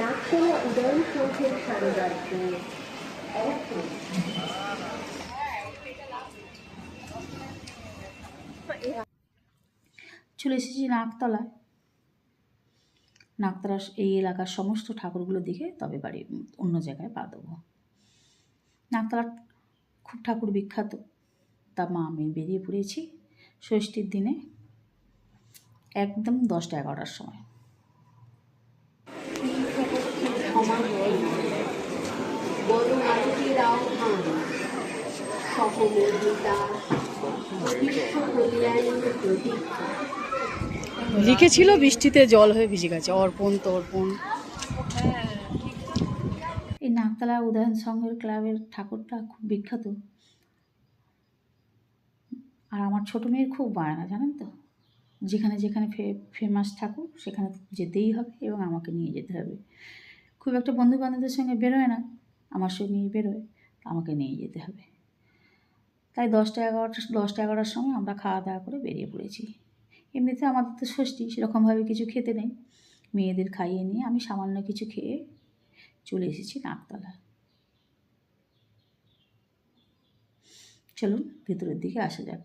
নাগতলা উদয়ন চলে এসেছি নাকতলায় নাকতলা এই এলাকার সমস্ত ঠাকুরগুলো দেখে তবে বাড়ি অন্য জায়গায় পা দেবো। নাকতলার খুব ঠাকুর বিখ্যাত। তা মা, আমি বেরিয়ে পড়েছি ষষ্ঠীর দিনে একদম দশটা এগারোটার সময়। সহমর্মিতা লিখেছিল বৃষ্টিতে জল হয়ে ভিজে গেছে, অর্পণ তর্পণ। এই নাকতলা উদয়ন সংঘের ক্লাবের ঠাকুরটা খুব বিখ্যাত। আর আমার ছোটো মেয়ের খুব বায়না, জানেন তো? যেখানে যেখানে ফেমাস ঠাকুর, সেখানে যেতেই হবে এবং আমাকে নিয়ে যেতে হবে। খুব একটা বন্ধু বান্ধবদের সঙ্গে বেরোয় না, আমার সঙ্গেই বেরোয় আমাকে নিয়ে যেতে হবে। তাই দশটা এগারোটা, দশটা এগারোটার সময় আমরা খাওয়া দাওয়া করে বেরিয়ে পড়েছি। এমনিতে আমাদের তো ষষ্ঠী সেরকমভাবে কিছু খেতে নেই। মেয়েদের খাইয়ে নিয়ে আমি সামান্য কিছু খেয়ে চলে এসেছি নাকতলা। চলুন, ভেতরের দিকে আসা যাক।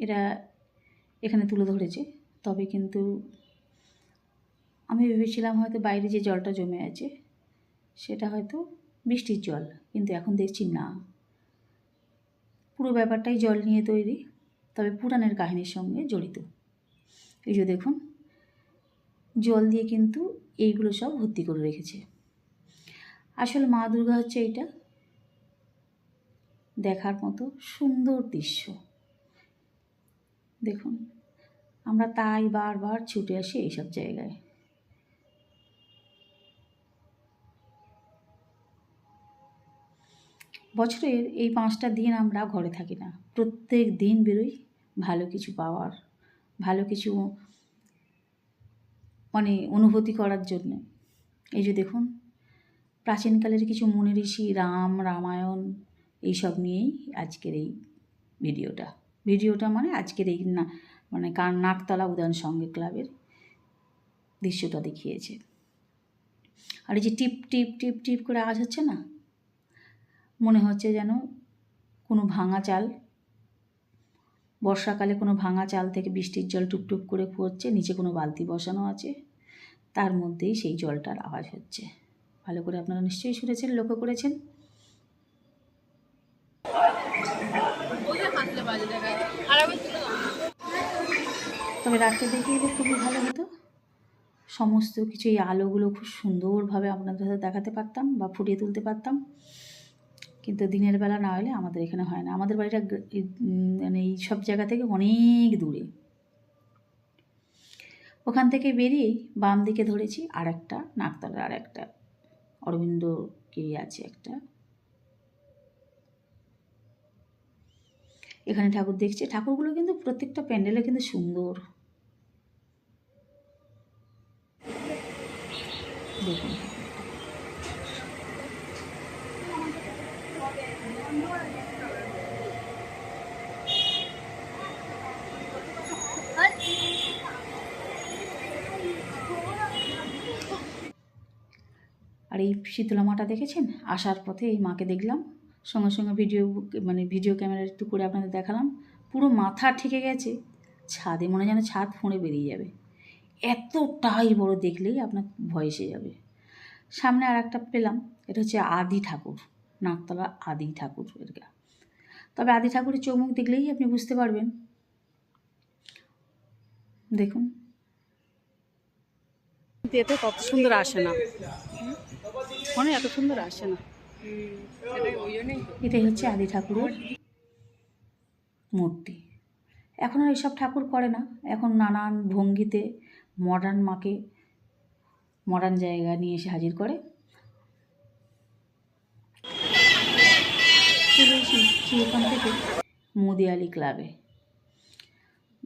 এরা এখানে তুলে ধরেছে। তবে কিন্তু আমি ভেবেছিলাম হয়তো বাইরে যে জলটা জমে আছে, সেটা হয়তো বৃষ্টির জল, কিন্তু এখন দেখছি না। পুরো ব্যাপারটাই জল নিয়ে তৈরি, তবে পুরাণের কাহিনীর সঙ্গে জড়িত। এই যে দেখুন, জল দিয়ে কিন্তু এইগুলো সব ভর্তি করে রেখেছে। আসলে মা দুর্গা হচ্ছে এইটা। দেখার মতো সুন্দর দৃশ্য। দেখুন, আমরা তাই বারবার ছুটে আসি এইসব জায়গায়। বছরের এই পাঁচটা দিন আমরা ঘরে থাকি না। প্রত্যেক দিন বেরোই ভালো কিছু পাওয়ার, ভালো কিছু মানে অনুভূতি করার জন্য। এই যে দেখুন, প্রাচীনকালের কিছু মুনি ঋষি রাম, রামায়ণ, এইসব নিয়েই আজকের এই ভিডিওটা। ভিডিওটা মানে আজকের এই না মানে কার নাকতলা উদয়ন সঙ্গে ক্লাবের দৃশ্যটা দেখিয়েছে। আর এই যে টিপ টিপ টিপ টিপ করে আওয়াজ হচ্ছে না? মনে হচ্ছে যেন কোনো ভাঙা চাল, বর্ষাকালে কোনো ভাঙা চাল থেকে বৃষ্টির জল টুপটুপ করে পড়ছে, নিচে কোনো বালতি বসানো আছে, তার মধ্যেই সেই জলটার আওয়াজ হচ্ছে। ভালো করে আপনারা নিশ্চয়ই শুনেছেন, লক্ষ্য করেছেন? তবে রাত্রে দেখে এলে খুবই ভালো হতো। সমস্ত কিছু এই আলোগুলো খুব সুন্দরভাবে আপনাদের সাথে দেখাতে পারতাম বা ফুটিয়ে তুলতে পারতাম। কিন্তু দিনের বেলা না হলে আমাদের এখানে হয় না। আমাদের বাড়িটা মানে এই সব জায়গা থেকে অনেক দূরে। ওখান থেকে বেরিয়েই বাম দিকে ধরেছি আর একটা নাকতলার আর একটা অরবিন্দ কে আছে একটা। এখানে ঠাকুর দেখছি। ঠাকুরগুলো কিন্তু প্রত্যেকটা প্যান্ডেলে কিন্তু সুন্দর। দেখুন। আর এই শীতলা মাটা দেখেছেন? আসার পথে এই মাকে দেখলাম। সঙ্গে সঙ্গে ভিডিও মানে ভিডিও ক্যামেরা একটু করে আপনাদের দেখালাম। পুরো মাথা ঠেকে গেছে, ছাদে মনে যেন ছাদ ফুঁড়ে বেরিয়ে যাবে। এতটাই বড় দেখলেই আপনার ভয় এসে যাবে। সামনে আর একটা পেলাম, এটা হচ্ছে আদি ঠাকুর, নাকতলা আদি ঠাকুর এটা তবে আদি ঠাকুরের চৌমুখ দেখলেই আপনি বুঝতে পারবেন। দেখুন। এতে কত সুন্দর আসে না। ফোনে এত সুন্দর আসে না। এটাই হচ্ছে আদি ঠাকুরের মূর্তি। এখন আর এসব ঠাকুর করে না। এখন নানান ভঙ্গিতে মডার্ন মাকে মডার্ন জায়গা নিয়ে এসে হাজির করে। চলে থেকে মুদিয়ালি ক্লাবে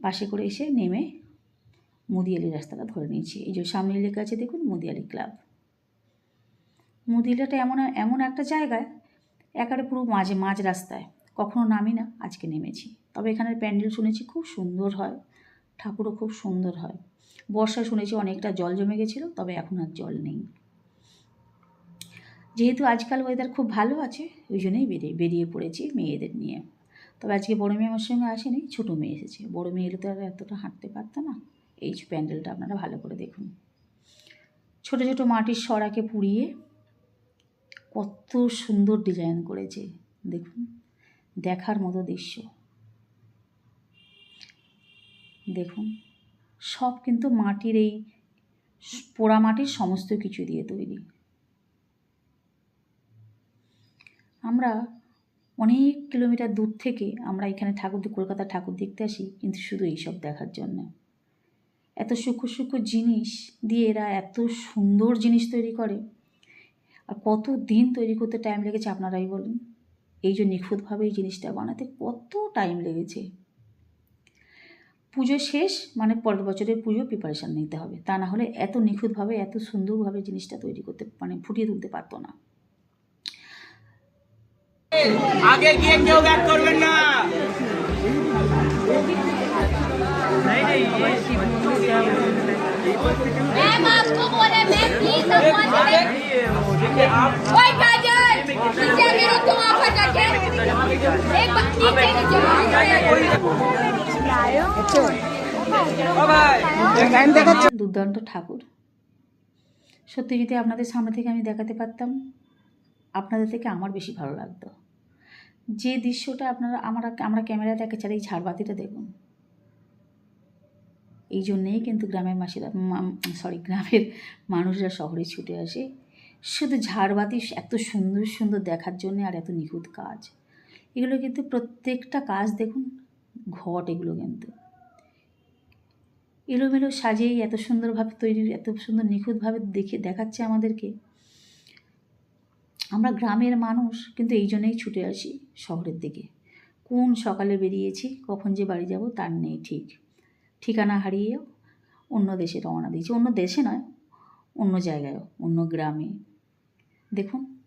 বাসে করে এসে নেমে মুদিয়ালি রাস্তাটা ধরে নিয়েছি। এই যে সামনে লেখা আছে দেখুন মুদিয়ালি ক্লাব মুদিয়ালিটা এমন এমন একটা জায়গায়, একেবারে পুরো মাঝে মাঝ রাস্তায়। কখনো নামি না, আজকে নেমেছি। তবে এখানের প্যান্ডেল শুনেছি খুব সুন্দর হয়, ঠাকুরও খুব সুন্দর হয়। বর্ষায় শুনেছি অনেকটা জল জমে গেছিল, তবে এখন আর জল নেই। যেহেতু আজকাল ওয়েদার খুব ভালো আছে, ওই জন্যই বেরিয়ে বেরিয়ে পড়েছি মেয়েদের নিয়ে। তবে আজকে বড় মেয়ে আমার সঙ্গে আসেনি, ছোটো মেয়ে এসেছে। বড় মেয়ে এলে তো আর এতটা হাঁটতে পারতো না। এই প্যান্ডেলটা আপনারা ভালো করে দেখুন। ছোট ছোট মাটির সরাকে পুড়িয়ে কত সুন্দর ডিজাইন করেছে, দেখুন, দেখার মতো দৃশ্য। দেখুন, সব কিন্তু মাটির এই পোড়া মাটির সমস্ত কিছু দিয়ে তৈরি। আমরা অনেক কিলোমিটার দূর থেকে আমরা এখানে ঠাকুর কলকাতা ঠাকুর দেখতে আসি, কিন্তু শুধু এইসব দেখার জন্য। এত সূক্ষ্ম সূক্ষ্ম জিনিস দিয়ে এরা এত সুন্দর জিনিস তৈরি করে। আর কত দিন তৈরি করতে টাইম লেগেছে আপনারাই বলুন এই যে নিখুঁতভাবে এই জিনিসটা বানাতে কত টাইম লেগেছে পুজো শেষ মানে পরের বছরের পুজো প্রিপারেশান নিতে হবে তা না হলে এত নিখুঁতভাবে এত সুন্দরভাবে জিনিসটা তৈরি করতে মানে ফুটিয়ে তুলতে পারতো না আগে গিয়ে কেউ ব্যাক করবেন না मैम आपको बोले मैम प्लीज आप वहाँ से बैठ- ओए काजल नीचे गिरो तुम वहाँ पर जाके एक बार नीचे नीचे দুর্দান্ত ঠাকুর সত্যি যদি আপনাদের সামনে থেকে আমি দেখাতে পারতাম আপনাদের থেকে আমার বেশি ভালো লাগতো যে দৃশ্যটা আপনারা আমরা আমরা ক্যামেরায় দেখেছি আর এই ঝাড়বাতিটা দেখুন এই জন্যেই কিন্তু গ্রামের মাসিরা সরি গ্রামের মানুষরা শহরে ছুটে আসে। শুধু ঝাড়বাতি এত সুন্দর সুন্দর দেখার জন্য আর এত নিখুঁত কাজ। এগুলো কিন্তু প্রত্যেকটা কাজ দেখুন, ঘট এগুলো কিন্তু। এলোমেলো সাজিয়েই এত সুন্দরভাবে তৈরি, এত সুন্দর নিখুঁতভাবে দেখে, দেখাচ্ছে আমাদেরকে। আমরা গ্রামের মানুষ কিন্তু এই জন্যই ছুটে আসি শহরের দিকে। কোন সকালে বেরিয়েছি, কখন যে বাড়ি যাব তার নেই ঠিক। ঠিকানা হারিয়েও অন্য দেশে রওনা দিয়েছি। অন্য দেশে নয়, অন্য জায়গায়ও, অন্য গ্রামে। দেখুন,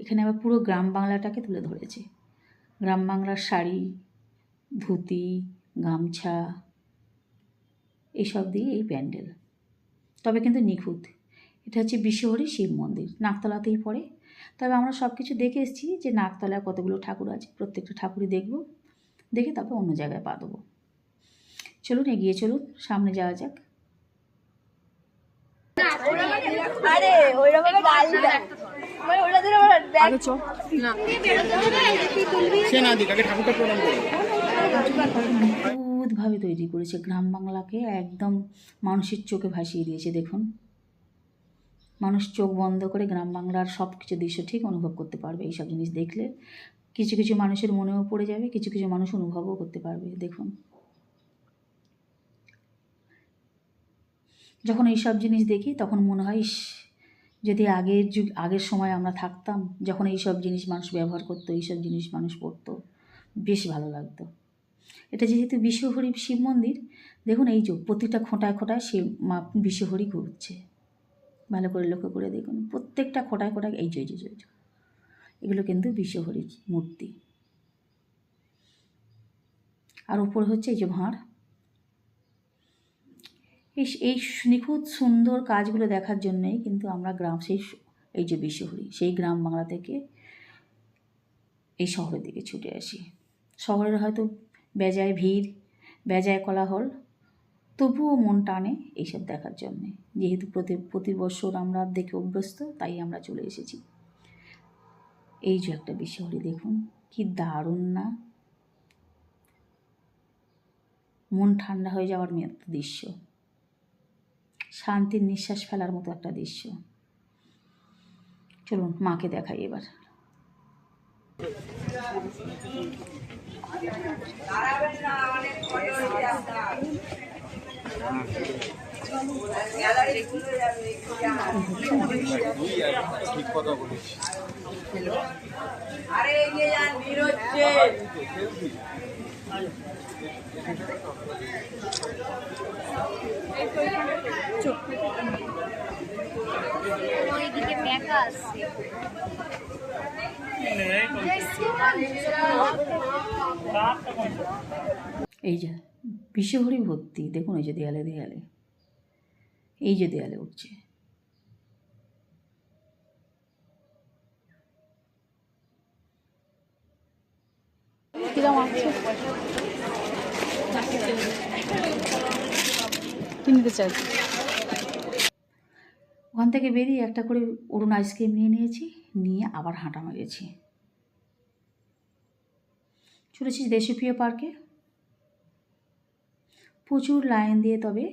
এখানে আবার পুরো গ্রাম বাংলাটাকে তুলে ধরেছে। গ্রাম বাংলার শাড়ি, ধুতি, গামছা এইসব দিয়ে এই প্যান্ডেল। তবে কিন্তু নিখুঁত। এটা হচ্ছে বিশ্বহরি শিব মন্দির। নাকতলাতেই পড়ে। তবে আমরা সব কিছু দেখে এসেছি যে নাকতলায় কতগুলো ঠাকুর আছে। প্রত্যেকটা ঠাকুরই দেখব, দেখে তারপর অন্য জায়গায় পা দেবো। চলুন এগিয়ে চলুন সামনে যাওয়া যাক। সে না দিক আগে ঠাকুরটা প্রণাম করো। অদ্ভুতভাবে তৈরি করেছে গ্রাম বাংলাকে একদম মানুষের চোখে ভাসিয়ে দিয়েছে দেখুন। মানুষ চোখ বন্ধ করে গ্রাম বাংলার সব কিছু দৃশ্য ঠিক অনুভব করতে পারবে এইসব জিনিস দেখলে। কিছু কিছু মানুষের মনেও পড়ে যাবে কিছু কিছু মানুষ অনুভবও করতে পারবে দেখুন। যখন এইসব জিনিস দেখি তখন মনে হয়, ইস, যদি আগের যুগ, আগের সময় আমরা থাকতাম, যখন এইসব জিনিস মানুষ ব্যবহার করতো, এইসব জিনিস মানুষ পড়তো, বেশ ভালো লাগতো। এটা যেহেতু বিশ্বহরি শিব মন্দির, দেখুন এই যে প্রতিটা খোঁটায় খোঁটায় শিব, মা বিশ্বহরি ঘুরছে। ভালো করে লক্ষ্য করে দেখুন, প্রত্যেকটা খোঁটায় খোঁটায় এই যে এই যে এগুলো কিন্তু বিশ্বহরির মূর্তি। আর উপরে হচ্ছে এই যে ভাঁড়। এই এই নিখুঁত সুন্দর কাজগুলো দেখার জন্যই কিন্তু আমরা গ্রাম, সেই এই যে বিশ্বহরি, সেই গ্রাম বাংলা থেকে এই শহরের দিকে ছুটে আসি। শহরের হয়তো বেজায় ভিড়, বেজায় কোলাহল, তবুও মন টানে এইসব দেখার জন্যে। যেহেতু প্রতি প্রতি বছর আমরা দেখে অভ্যস্ত, তাই আমরা চলে এসেছি। এই যে একটা বিশ্বহরি দেখুন, কি দারুণ না? মন ঠান্ডা হয়ে যাওয়ার মতো দৃশ্য। শান্তির নিঃশ্বাস ফেলার মতো একটা দৃশ্য। চলুন মাকে দেখাই এবার। আরে এগিয়ে যান ভিড় হচ্ছে ওইদিকে মেকা আসছে এই যে বিষহরি ভর্তি, দেখুন এই যে দেয়ালে দেয়ালে। এই যে দেয়ালে উঠছে। কিরম আছে কি নিতে চাইছি ওখান থেকে বেরিয়ে একটা করে অরুণ আইসক্রিম নিয়ে নিয়েছি, নিয়ে আবার হাঁটা মেরেছি চলেছি দেশপ্রিয় পার্কে? প্রচুর লাইন দিয়ে তবে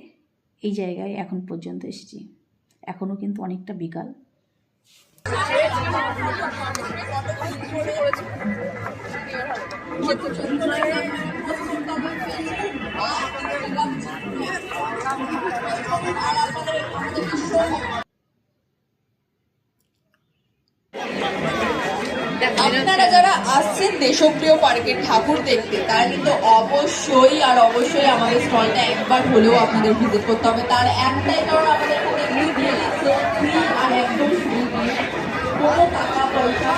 এই জায়গায় এখন পর্যন্ত এসেছি। এখনও কিন্তু অনেকটা বিকাল। আপনারা যারা আসছেন দেশপ্রিয় পার্কের ঠাকুর দেখতে, তারা কিন্তু অবশ্যই আর অবশ্যই আমাদের স্টলটা একবার হলেও আপনাদের ভিজিট করতে হবে। তার একটাই কারণ আমাদের কোনো টাকা পয়সা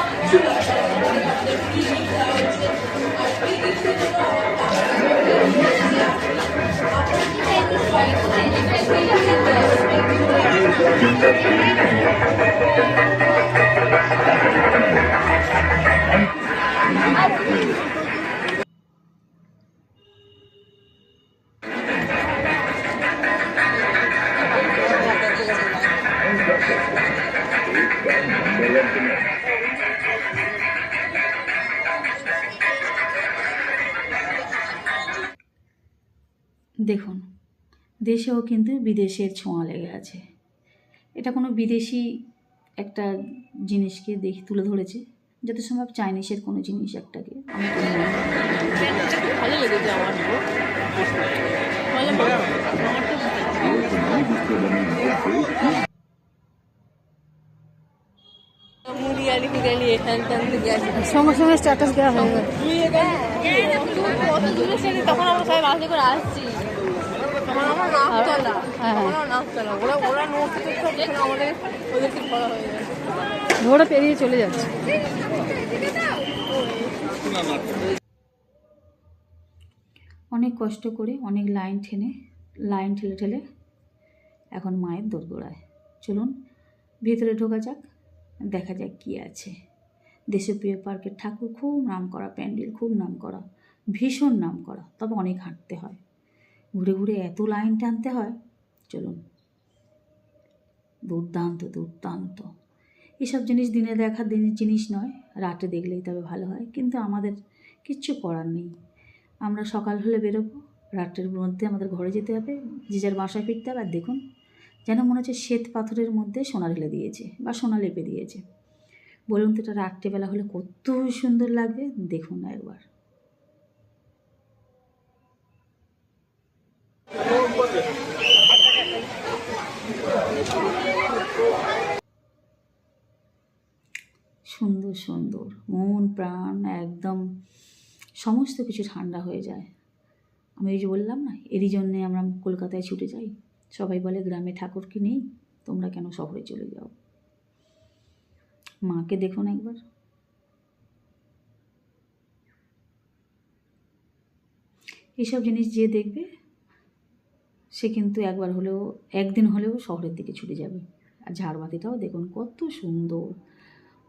দেখুন দেশেও কিন্তু বিদেশের ছোঁয়া লেগে আছে এটা কোনো বিদেশি একটা জিনিসকে দেখি তুলে ধরেছে যত সম্ভব চাইনিজের কোনো জিনিস একটাকে মনে হয়। ভালো লেগেছে আমার সঙ্গে সঙ্গে স্ট্যাটাস দেওয়া হয়ে গেল তখন আমরা সবাই বাসে করে আসছি ধরা হয়ে। ওরা পেরিয়ে চলে যাচ্ছে। অনেক কষ্ট করে অনেক লাইন ঠেনে লাইন ঠেলে ঠেলে এখন মায়ের দোরগোড়ায়। চলুন ভেতরে ঢোকা যাক দেখা যাক কী আছে। দেশপ্রিয় পার্কের ঠাকুর খুব নাম করা প্যান্ডেল খুব নাম করা ভীষণ নাম করা তবে অনেক হাঁটতে হয়। ঘুরে ঘুরে এত লাইন টানতে হয়? চলুন। দুর্দান্ত দুর্দান্ত। এসব জিনিস দিনে দেখার দিনের জিনিস নয়, রাতে দেখলেই তবে ভালো হয়, কিন্তু আমাদের কিচ্ছু করার নেই। আমরা সকাল হলে বেরোবো রাতের মধ্যে আমাদের ঘরে যেতে হবে যে যার বাসায় ফিরতে হবে, আর দেখুন যেন মনে হচ্ছে শ্বেত পাথরের মধ্যে সোনা ঢেলে দিয়েছে বা সোনা লেপে দিয়েছে। বলুন তো এটা রাত্রেবেলা হলে কত সুন্দর লাগবে, দেখুন একবার। সুন্দর সুন্দর। মন, প্রাণ একদম সমস্ত কিছু ঠান্ডা হয়ে যায়। আমি ওই যে বললাম না, এরই জন্যে আমরা কলকাতায় ছুটে যাই। সবাই বলে, গ্রামে ঠাকুর কি নেই? তোমরা কেন শহরে চলে যাও? মাকে দেখুন একবার। এইসব জিনিস যে দেখবে সে কিন্তু একবার হলেও একদিন হলেও শহরের দিকে ছুটে যাবে। আর ঝাড়বাতিটাও দেখুন কত সুন্দর।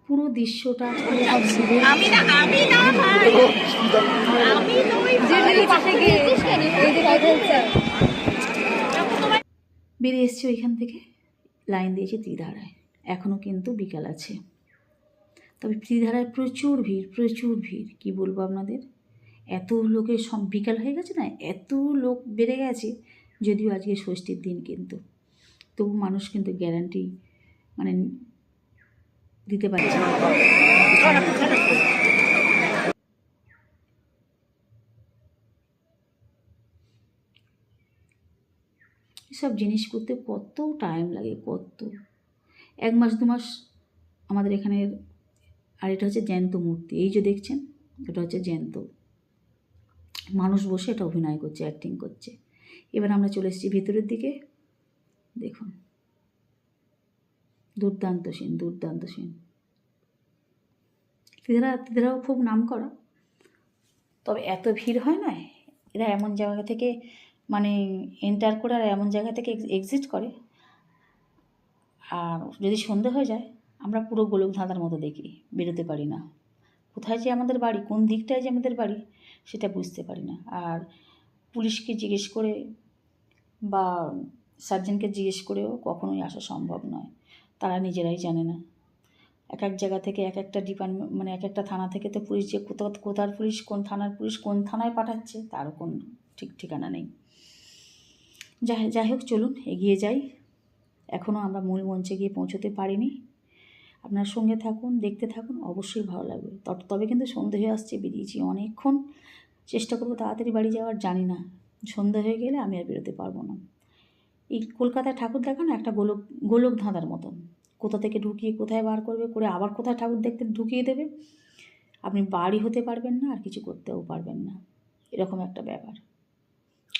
পুরো দৃশ্যটা আমি না আমি না ভাই। আমি তো ওই যে পাশে গিয়ে ওই যে কথা হচ্ছে বেরিয়ে এসছি ওইখান থেকে লাইন দিয়েছি ত্রিধারায়। এখনও কিন্তু বিকাল আছে। তবে ত্রিধারায় প্রচুর ভিড় প্রচুর ভিড়। কি বলব আপনাদের? এত লোকের সব বিকাল হয়ে গেছে না? এত লোক বেড়ে গেছে। যদিও আজকে ষষ্ঠীর দিন কিন্তু। তবু মানুষ কিন্তু গ্যারান্টি মানে দিতে পারছে সব জিনিস করতে কত টাইম লাগে, কত। এক মাস, দু মাস আমাদের এখানের আর এটা হচ্ছে জ্যান্ত মূর্তি। এই যে দেখছেন, এটা হচ্ছে জ্যান্ত। মানুষ বসে এটা অভিনয় করছে অ্যাক্টিং করছে। এবার আমরা চলে এসেছি ভিতরের দিকে। দেখুন। দুর্দান্ত সিন দুর্দান্ত সিন। তিদারা তিদারাও খুব নাম করা তবে এত ভিড় হয় না? এরা এমন জায়গা থেকে মানে এন্টার করে আর এমন জায়গা থেকে এক্সিট করে। আর যদি সন্ধে হয়ে যায়, আমরা পুরো গোলক ধাঁধার মতো দেখি, বেরোতে পারি না। কোথায় যে আমাদের বাড়ি, কোন দিকটায় যে আমাদের বাড়ি, সেটা বুঝতে পারি না। আর পুলিশকে জিজ্ঞেস করে বা সার্জেনকে জিজ্ঞেস করেও কখনোই আসা সম্ভব নয়। তারা নিজেরাই জানে না। এক এক জায়গা থেকে এক একটা ডিপার্টমেন্ট মানে এক একটা থানা থেকে তো পুলিশ যে কোথাও কোথার পুলিশ, কোন থানার পুলিশ, কোন থানায় পাঠাচ্ছে তারও কোন ঠিক ঠিকানা নেই। যাই যাই হোক, চলুন, এগিয়ে যাই। এখনও আমরা মূল মঞ্চে গিয়ে পৌঁছতে পারিনি। আপনার সঙ্গে থাকুন, দেখতে থাকুন, অবশ্যই ভালো লাগবে। তবে কিন্তু সন্ধে হয়ে আসছে, বেরিয়েছি অনেকক্ষণ। চেষ্টা করব তাড়াতাড়ি বাড়ি যাওয়ার, জানি না। সন্ধে হয়ে গেলে আমি আর বেরোতে পারব না। এই কলকাতায় ঠাকুর দেখা না একটা গোলক গোলক ধাঁধার মতন কোথা থেকে ঢুকিয়ে কোথায় বার করবে, করে আবার কোথায় ঠাকুর দেখতে ঢুকিয়ে দেবে? আপনি বাড়ি হতে পারবেন না, আর কিছু করতেও পারবেন না। এরকম একটা ব্যাপার।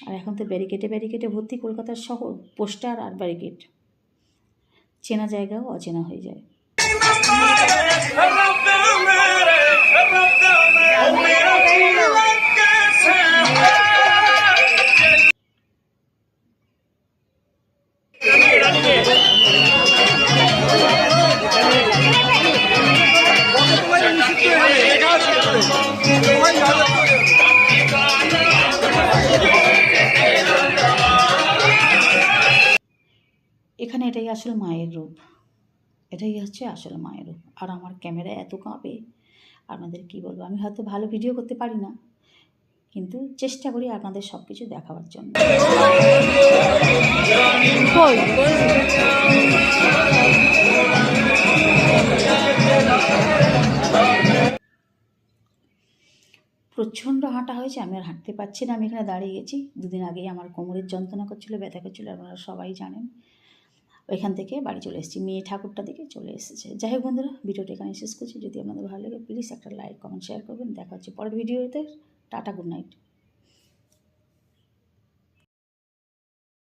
আর এখন তো ব্যারিকেটে ব্যারিকেটে ভর্তি কলকাতার শহর, পোস্টার আর ব্যারিকেড। চেনা জায়গাও অচেনা হয়ে যায়। এটাই হচ্ছে আসল মায়ের আর আমার ক্যামেরা এত কাঁপে, আপনাদের কি বলব? আমি হয়তো ভালো ভিডিও করতে পারি না, কিন্তু চেষ্টা করি আপনাদের সব কিছু দেখাবার জন্য। প্রচণ্ড হাঁটা হয়েছে, আমি আর হাঁটতে পারছি না, আমি এখানে দাঁড়িয়ে গেছি। দুদিন আগেই আমার কোমরের যন্ত্রণা করছিল, ব্যথা করছিল, আপনারা সবাই জানেন। ওইখান থেকে বাড়ি চলে এসেছি। মেয়ে ঠাকুরটা দিকে চলে এসেছে। যাই হোক বন্ধুরা, ভিডিওটা এখানে শেষ করছি। যদি আপনাদের ভালো লাগে প্লিজ একটা লাইক কমেন্ট শেয়ার করবেন। দেখা হচ্ছে পরের ভিডিওতে। Tata good night